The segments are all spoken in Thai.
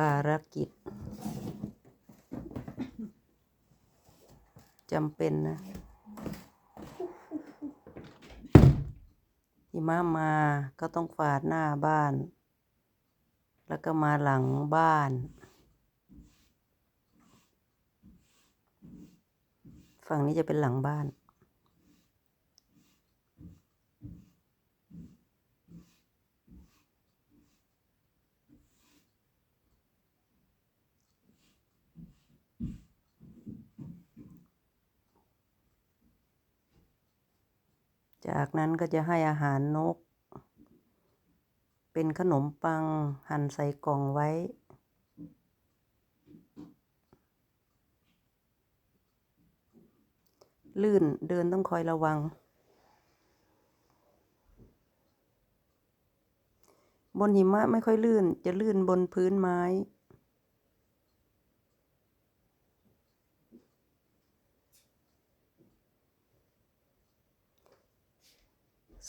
ภารกิจจำเป็นนะหิมะมาก็ต้องฝาดหน้าบ้าน แล้วก็มาหลังบ้าน ฝั่งนี้จะเป็นหลังบ้าน จากนั้นก็จะให้อาหารนก เป็นขนมปังหั่นใส่กล่องไว้ ลื่นเดินต้องคอยระวัง บนหิมะไม่ค่อยลื่น จะลื่นบนพื้นไม้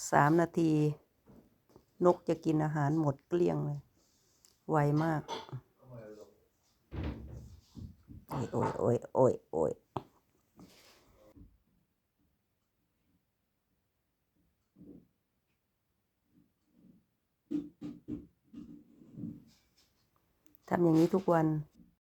สามนาที นกจะกินอาหารหมดเกลี้ยงเลย ไวมาก โอ้ยโอ้ยโอ้ยโอ้ยโอ้ยทำอย่างนี้ทุกวัน